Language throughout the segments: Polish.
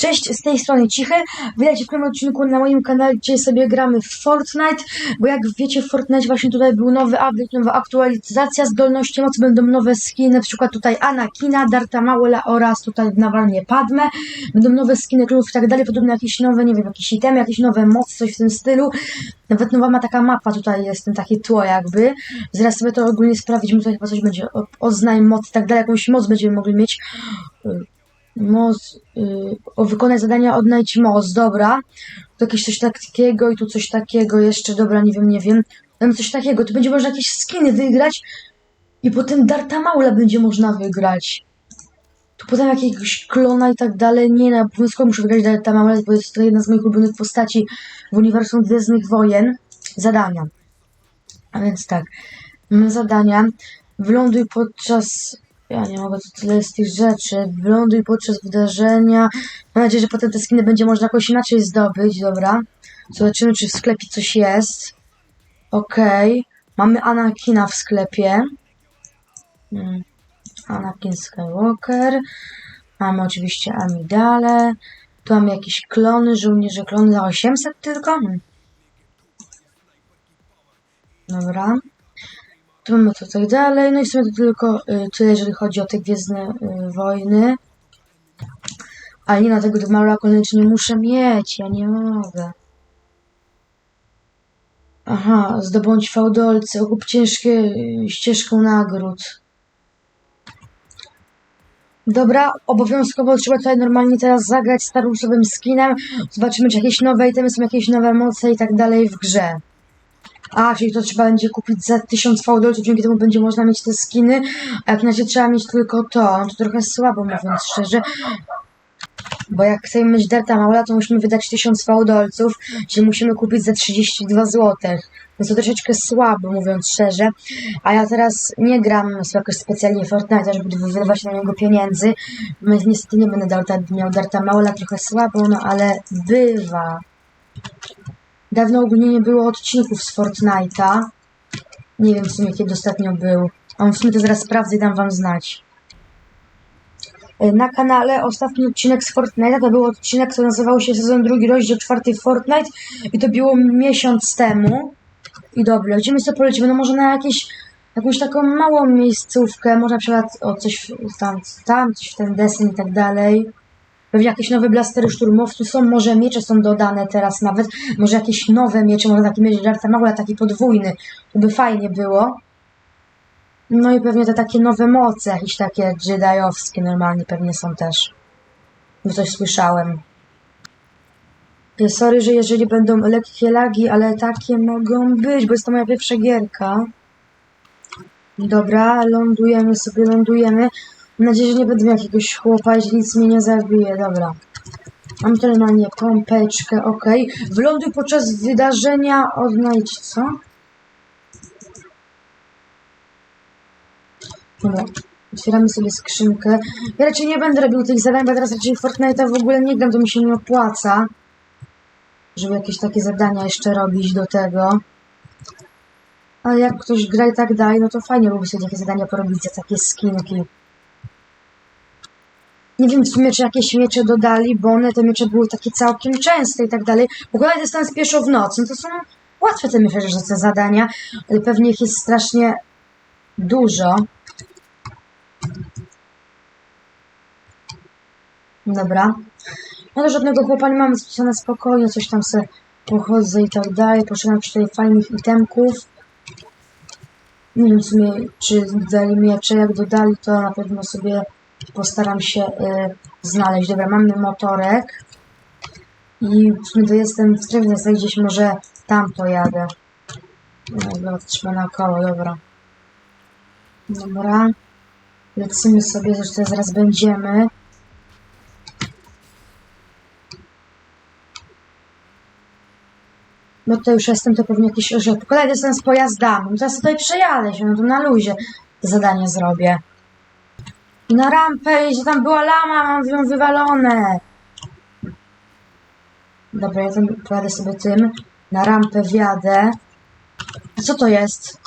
Cześć, z tej strony Cichy. Witajcie w kolejnym odcinku na moim kanale, gdzie sobie gramy w Fortnite, bo jak wiecie w Fortnite właśnie tutaj był nowy update, nowa aktualizacja zdolności mocy, będą nowe skiny, na przykład tutaj Anakina, Darta Maula oraz tutaj nawalnie Padme, będą nowe skiny klubów i tak dalej, podobno jakieś nowe, nie wiem, jakieś itemy, jakieś nowe mocy, coś w tym stylu. Nawet nowa ma taka mapa tutaj jest, ten takie tło jakby. Zaraz sobie to ogólnie sprawdzimy, tutaj chyba coś będzie, oznaj moc i tak dalej, jakąś moc będziemy mogli mieć. Moc, y, o wykonaj zadania, odnajdź moc, dobra. Tu jakieś coś takiego i tu coś takiego jeszcze, dobra, nie wiem, nie wiem. Tam coś takiego, tu będzie można jakieś skiny wygrać i potem Darta Maula będzie można wygrać. Tu potem jakiegoś klona i tak dalej, nie no, obowiązkowo muszę wygrać Darta Maula, bo jest to jedna z moich ulubionych postaci w uniwersum Gwiezdnych Wojen. Zadania. A więc tak, zadania. Wyląduj podczas ja nie mogę, to tyle jest tych rzeczy. Wyląduj podczas wydarzenia. Mam nadzieję, że potem te skiny będzie można jakoś inaczej zdobyć, dobra. Zobaczymy, czy w sklepie coś jest. Okej. Mamy Anakina w sklepie. Hmm. Anakin Skywalker. Mamy oczywiście Amidale. Tu mamy jakieś klony, żołnierze klony za 800 tylko. Hmm. Dobra. Tu mamy to tak dalej. No i w sumie to tylko y, tyle, jeżeli chodzi o te Gwiezdne y, Wojny. Ale nie na tego Maula koniecznie muszę mieć. Ja nie mogę. Aha, zdobądź fałdolce, okup ciężkie y, ścieżką nagród. Dobra, obowiązkowo trzeba tutaj normalnie teraz zagrać Star Warsowym skinem. Zobaczymy, czy jakieś nowe itemy są, jakieś nowe moce i tak dalej w grze. A, czyli to trzeba będzie kupić za 1000 fałdolców, dzięki temu będzie można mieć te skiny, a jak na razie trzeba mieć tylko to, no to trochę słabo mówiąc szczerze. Bo jak chcemy mieć Darta Maula, to musimy wydać 1000 fałdolców, czyli musimy kupić za 32 zł. Więc to troszeczkę słabo mówiąc szczerze. A ja teraz nie gram jakoś specjalnie Fortnite, żeby wydawać na niego pieniędzy. Więc niestety nie będę miał Darta Maula, trochę słabo, no ale bywa. Dawno ogólnie nie było odcinków z Fortnite'a. Nie wiem w sumie kiedy ostatnio był. A w sumie to zaraz sprawdzę i dam wam znać. E, Na kanale ostatni odcinek z Fortnite'a to był odcinek, który nazywał się sezon drugi, rozdział czwarty Fortnite i to było miesiąc temu. I dobra, gdzie my sobie polecimy? No może na jakieś, jakąś taką małą miejscówkę, może na przykład o coś tam, tam coś w ten desen i tak dalej. Jakieś nowe blastery szturmowców są, może miecze są dodane teraz nawet, może jakieś nowe miecze, może taki miecz Darta Maula, taki podwójny, to by fajnie było. No i pewnie te takie nowe moce, jakieś takie Jediowskie normalnie pewnie są też. Bo coś słyszałem. Sorry, że jeżeli będą lekkie lagi, ale takie mogą być, bo jest to moja pierwsza gierka. Dobra, lądujemy sobie, lądujemy. Mam nadzieję, że nie będę miał jakiegoś chłopa, jeżeli nic mnie nie zabije. Dobra. Mam nie pompeczkę, ok. Wyląduj podczas wydarzenia, odnajdź co? Dobra. Otwieramy sobie skrzynkę. Ja raczej nie będę robił tych zadań, bo teraz raczej Fortnite'a w ogóle nie gram, to mi się nie opłaca. Żeby jakieś takie zadania jeszcze robić do tego. Ale jak ktoś gra i tak dalej, no to fajnie byłoby sobie takie zadania porobić za takie skinki. Nie wiem w sumie, czy jakieś miecze dodali, bo one te miecze były takie całkiem częste i tak dalej. Układaj dystans pieszo w noc, no to są łatwe te myślę, że te zadania, ale pewnie ich jest strasznie dużo. Dobra. No to żadnego chłopa nie mamy, spisane spokojnie, coś tam se pochodzę i tak dalej. Poszukam tutaj fajnych itemków. Nie wiem w sumie, czy dali miecze, jak dodali, to na pewno sobie postaram się y, znaleźć. Dobra, mamy motorek. I w sumie to jestem w strefie, więc gdzieś może tam pojadę. Dobra, trzeba na koło, dobra. Dobra. Lecimy sobie, zresztą zaraz będziemy. No to już jestem, to pewnie jakieś że Pokonaj dystans pojazdami. No teraz tutaj przejadę się, no to na luzie zadanie zrobię. Na rampę, że tam była lama, mam ją wywalone. Dobra, ja tam pojadę sobie tym. Na rampę wjadę. Co to jest?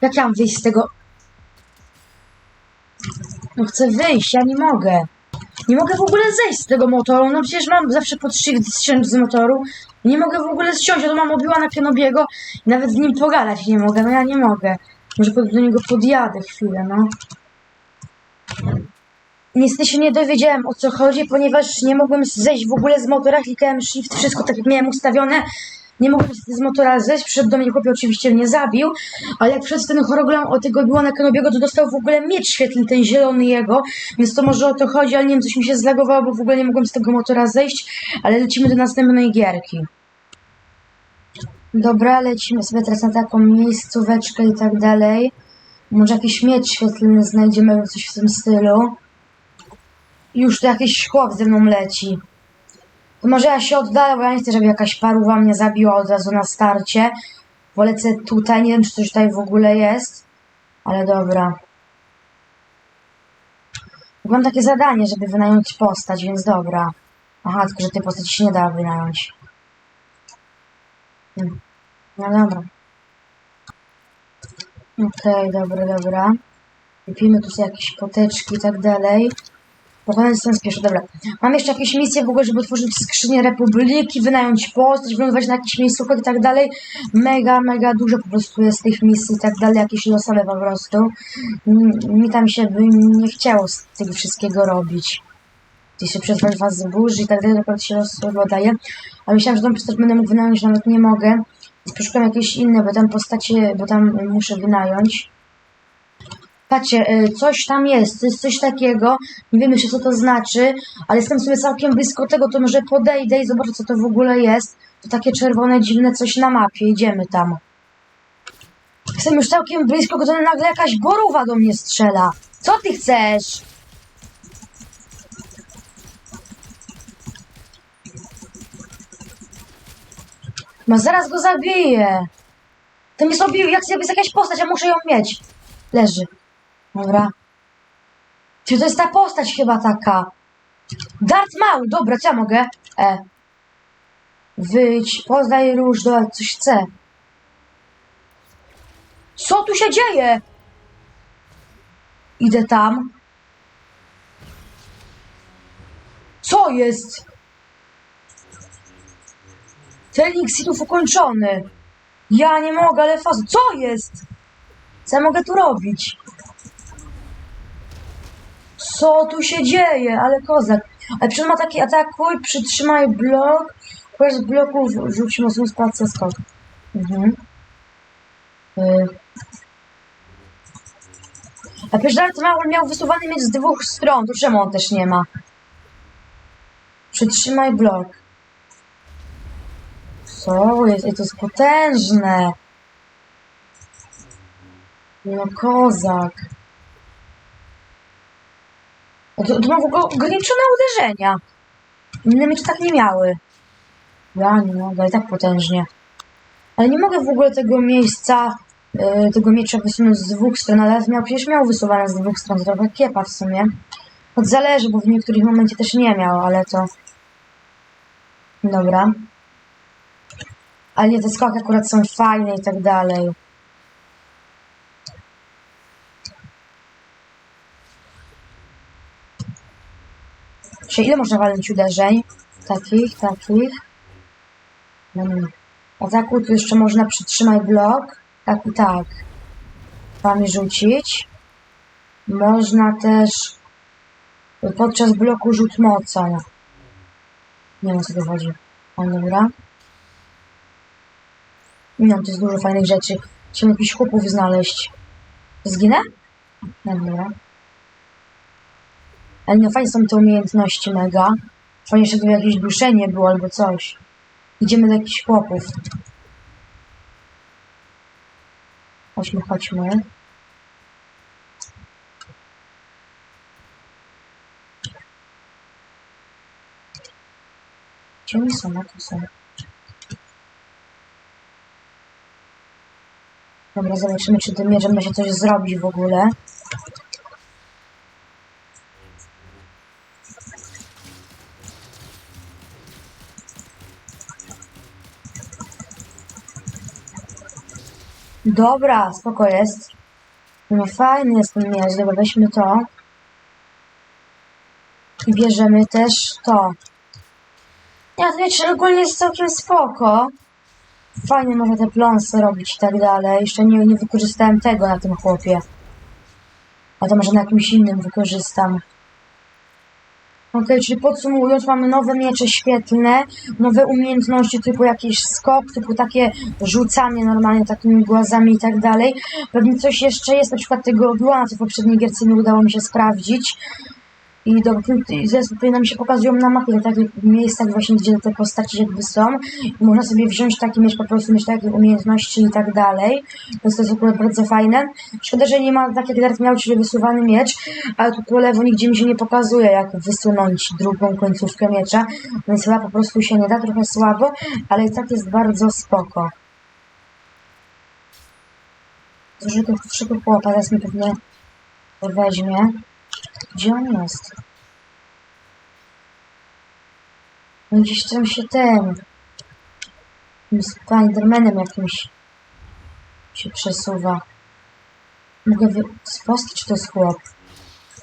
Jak ja mam wyjść z tego? No chcę wyjść, ja nie mogę. Nie mogę w ogóle zejść z tego motoru, no przecież mam zawsze shift zsiąść z motoru. Nie mogę w ogóle zsiąść, ja tu mam obiła na Kenobiego i nawet z nim pogadać nie mogę, no ja nie mogę. Może pod- do niego podjadę chwilę, no. Niestety się nie dowiedziałem o co chodzi, ponieważ nie mogłem zejść w ogóle z motora, klikałem shift, wszystko tak jak miałem ustawione. Nie mogłem z motora zejść, przyszedł do mnie chłopie, oczywiście mnie zabił, ale jak wszedł ten choroglam o tego była na Kenobiego, to dostał w ogóle miecz świetlny, ten zielony jego, więc to może o to chodzi, ale nie wiem, coś mi się zlagowało, bo w ogóle nie mogłem z tego motora zejść, ale lecimy do następnej gierki. Dobra, lecimy sobie teraz na taką miejscóweczkę i tak dalej. Może jakiś miecz świetlny znajdziemy albo coś w tym stylu. Już tu jakiś chłop ze mną leci. To może ja się oddalę, bo ja nie chcę, żeby jakaś paruwa mnie zabiła od razu na starcie. Polecę tutaj, nie wiem czy coś tutaj w ogóle jest. Ale dobra. Mam takie zadanie, żeby wynająć postać, więc dobra. Aha, tylko że tej postaci się nie da wynająć. No dobra. Okej, dobra, dobra. Kupimy tu sobie jakieś poteczki i tak dalej. Pokonać ten spieszę, dobra. Mam jeszcze jakieś misje w ogóle, żeby otworzyć skrzynię Republiki, wynająć postać, wylądować na jakichś miejscówkach i tak dalej. Mega, mega dużo po prostu jest tych misji i tak dalej, jakieś losowe po prostu. M- Mi tam się by nie chciało z tego wszystkiego robić. Gdzieś się przetrwać was zbóż i tak dalej, akurat się losowo daje. Ale myślałam, że tą postać będę mógł wynająć, nawet nie mogę. Poszukam jakieś inne, bo tam postacie, bo tam muszę wynająć. Patrzcie, y, coś tam jest, jest coś takiego, nie wiem jeszcze co to znaczy, ale jestem sobie całkiem blisko tego, to może podejdę i zobaczę co to w ogóle jest. To takie czerwone, dziwne coś na mapie, idziemy tam. Jestem już całkiem blisko, to nagle jakaś borówa do mnie strzela. Co ty chcesz? No zaraz go zabiję. To mnie sobie, jak jest jakaś postać, ja muszę ją mieć. Leży. Dobra. Czy to jest ta postać chyba taka? Darth Maul, dobra, co ja mogę? E. Wyjdź, poznaj róż, do coś chcę. Co tu się dzieje? Idę tam. Co jest? Trening Sithów ukończony. Ja nie mogę, ale faz... Co jest? Co ja mogę tu robić? Co tu się dzieje? Ale kozak. Ale przecież ma taki atakuj, przytrzymaj blok. Bez bloków rzuć mocno spację skok. Mhm. Y. A Darth Maul miał wysuwany mieć z dwóch stron. To czemu on też nie ma? Przytrzymaj blok. Co jest? To jest potężne. No kozak. To, to ma w ogóle ograniczone uderzenia. Inne miecze tak nie miały. Ja nie mogę, ale tak potężnie. Ale nie mogę w ogóle tego miejsca, yy, tego miecza wysunąć z dwóch stron, ale miał, przecież miał wysuwane z dwóch stron, to trochę kiepa w sumie. Choć zależy, bo w niektórych momencie też nie miał, ale to... Dobra. Ale nie, te skoki akurat są fajne i tak dalej. Czyli ile można walnąć uderzeń? Takich, takich. Hmm. Ataku tu jeszcze można przytrzymać blok. Tak i tak. Wami rzucić. Można też podczas bloku rzut mocą. Nie wiem co tu chodzi. A dobra. Wiem, to jest dużo fajnych rzeczy. Chciałem jakichś chłopów znaleźć. Zginę? No dobra. Ale no fajnie są te umiejętności mega. Fajnie, żeby jakieś duszenie było albo coś. Idziemy do jakichś chłopów. Chodźmy, chodźmy. Gdzie oni są? A tu są. Dobra, zobaczymy, czy tym mieczem da się coś zrobić w ogóle. Dobra, spoko jest. No fajny jest ten miecz, dobra, weźmy to. I bierzemy też to. Ja to wiecie, ogólnie jest całkiem spoko. Fajnie można te pląsy robić i tak dalej. Jeszcze nie, nie wykorzystałem tego na tym chłopie. A to może na jakimś innym wykorzystam. Okej, czyli podsumowując, mamy nowe miecze świetlne, nowe umiejętności typu jakiś skok, typu takie rzucanie normalnie takimi głazami i tak dalej. Pewnie coś jeszcze jest, na przykład tego Obi-Wana, co w poprzedniej gierce nie udało mi się sprawdzić. I do, i zresztą tutaj nam się pokazują na mapie, na takich miejscach właśnie, gdzie te postaci jakby są. I można sobie wziąć taki mieć, po prostu mieć takie umiejętności i tak dalej. Więc to jest akurat bardzo fajne. Szkoda, że nie ma tak jak Darth miał, czyli wysuwany miecz, ale tu po lewo nigdzie mi się nie pokazuje, jak wysunąć drugą końcówkę miecza. Więc chyba po prostu się nie da, trochę słabo, ale i tak jest bardzo spoko. Dużego dużego chłopa, teraz mi pewnie weźmie. Gdzie on jest? No gdzieś tam się ten... Spidermanem jakimś się przesuwa. Mogę wy... Czy to jest chłop?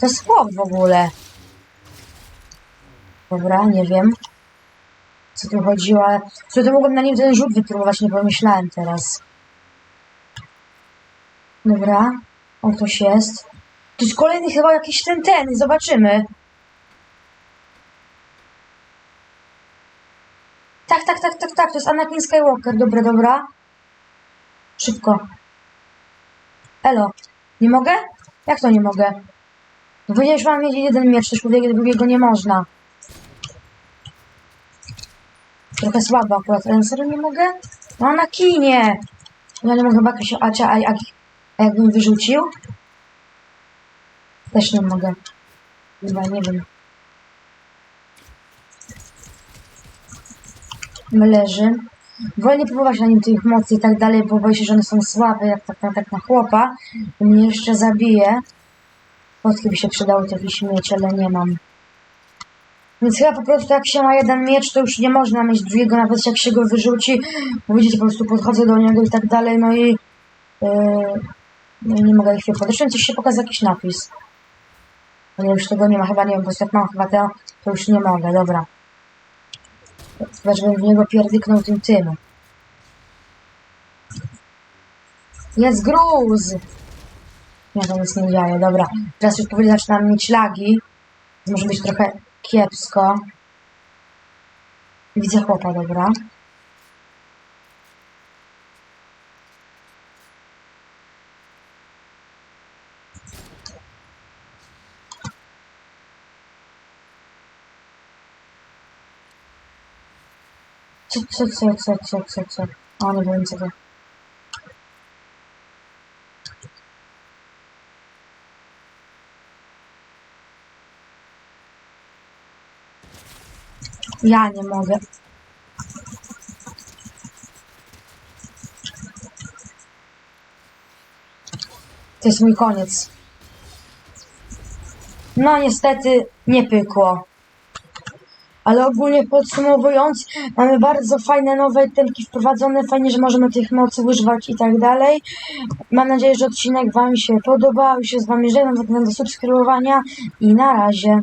To jest chłop w ogóle. Dobra, nie wiem. Co tu chodziło, ale... Co to mogłem na nim ten rzut wypróbować, nie pomyślałem teraz. Dobra. O, ktoś jest. To jest kolejny chyba jakiś ten, ten, zobaczymy. Tak, tak, tak, tak, tak, to jest Anakin Skywalker, dobra, dobra. Szybko. Elo, nie mogę? Jak to nie mogę? No powiedziałeś, mam mieć jeden miecz, też drugiego, drugiego nie można. Trochę słabo akurat, ale serio nie mogę? No na kinie! Ja nie mogę chyba jakoś, a, a, a jakbym wyrzucił? Też nie mogę. Chyba nie wiem. Leży. Wolę nie próbować na nim tych mocy i tak dalej, bo boję się, że one są słabe, jak tak, tak, tak na chłopa. I mnie jeszcze zabije. Potki by się przydały jakiś mieć, ale nie mam. Więc chyba po prostu jak się ma jeden miecz, to już nie można mieć drugiego, nawet jak się go wyrzuci. Bo widzicie, po prostu podchodzę do niego i tak dalej, no i... Yy, no nie mogę ich chwilę podejść. Coś się pokazał jakiś napis. Ale już tego nie ma, chyba nie wiem, bo jak mam chyba to, to już nie mogę, dobra. Chyba, żebym w niego pierdyknął tym tym. Jest gruz! Nie, to nic nie dzieje, dobra. Teraz już powoli zaczynam mieć lagi. Może być trochę kiepsko. Widzę chłopa, dobra. Co, co, co, co, co, co, co? O, nie wiem co to. Ja nie mogę. To jest mój koniec. No niestety nie pykło. Ale ogólnie podsumowując, mamy bardzo fajne nowe itemki wprowadzone, fajnie, że możemy tych mocy używać i tak dalej. Mam nadzieję, że odcinek Wam się podobał, się z Wami żegnam, zachęcam do subskrybowania i na razie.